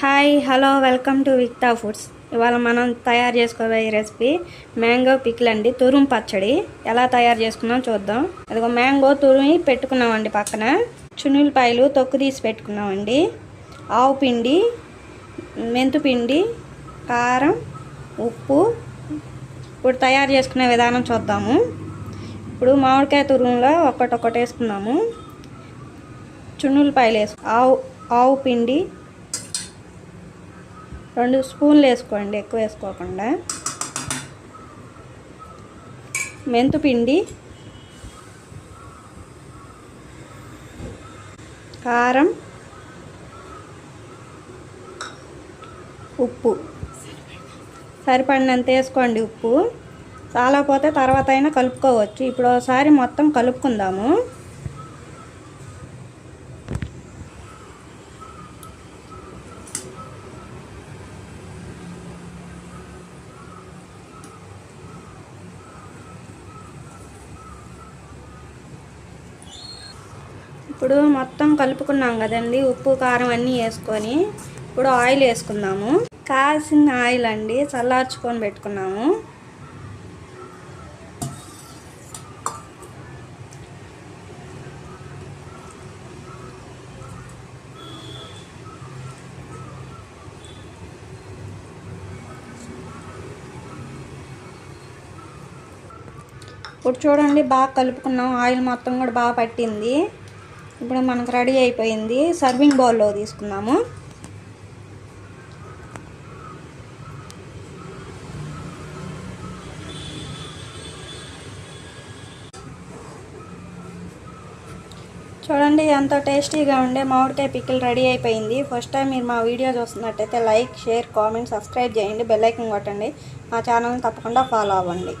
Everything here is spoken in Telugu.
Hi hello welcome to Vikta Foods ఇవాళ మనం తయారు చేసుకోబోయే రెసిపీ మ్యాంగో పికిల్ అండి తురుము పచ్చడి. ఎలా తయారు చేసుకున్నాం చూద్దాం. అదిగో మ్యాంగో తురిమి పెట్టుకున్నామండి పక్కన. చున్నులపాయలు తొక్కు తీసి పెట్టుకున్నామండి. ఆవు పిండి మెంతుపిండి కారం ఉప్పు. ఇప్పుడు తయారు చేసుకునే విధానం చూద్దాము. ఇప్పుడు మామిడికాయ తురుములో ఒక్కటొక్కటి వేసుకున్నాము. చున్నులపాయలు వేసు ఆవు ఆవు పిండి రెండు స్పూన్లు వేసుకోండి ఎక్కువ వేసుకోకుండా. మెంతుపిండి కారం ఉప్పు. సరిపడినంత వేసుకోండి ఉప్పు. చాలా పోతే తర్వాత అయినా కలుపుకోవచ్చు. ఇప్పుడు ఒకసారి మొత్తం కలుపుకుందాము. ఇప్పుడు మొత్తం కలుపుకున్నాం కదండి. ఉప్పు కారం అన్నీ వేసుకొని ఇప్పుడు ఆయిల్ వేసుకుందాము. కాసిన ఆయిల్ అండి చల్లార్చుకొని పెట్టుకున్నాము. ఇప్పుడు చూడండి బాగా కలుపుకున్నాం. ఆయిల్ మొత్తం కూడా బాగా పట్టింది. ఇప్పుడు మనకు రెడీ అయిపోయింది సర్వింగ్ బౌల్లో తీసుకున్నాము చూడండి ఎంతో టేస్టీగా ఉండే మామిడికాయ పిక్కిల్ రెడీ అయిపోయింది. ఫస్ట్ టైం మీరు మా వీడియో చూస్తున్నట్టయితే లైక్ షేర్ కామెంట్ సబ్స్క్రైబ్ చేయండి. బెల్ ఐకన్ కొట్టండి. మా ఛానల్ని తప్పకుండా ఫాలో అవ్వండి.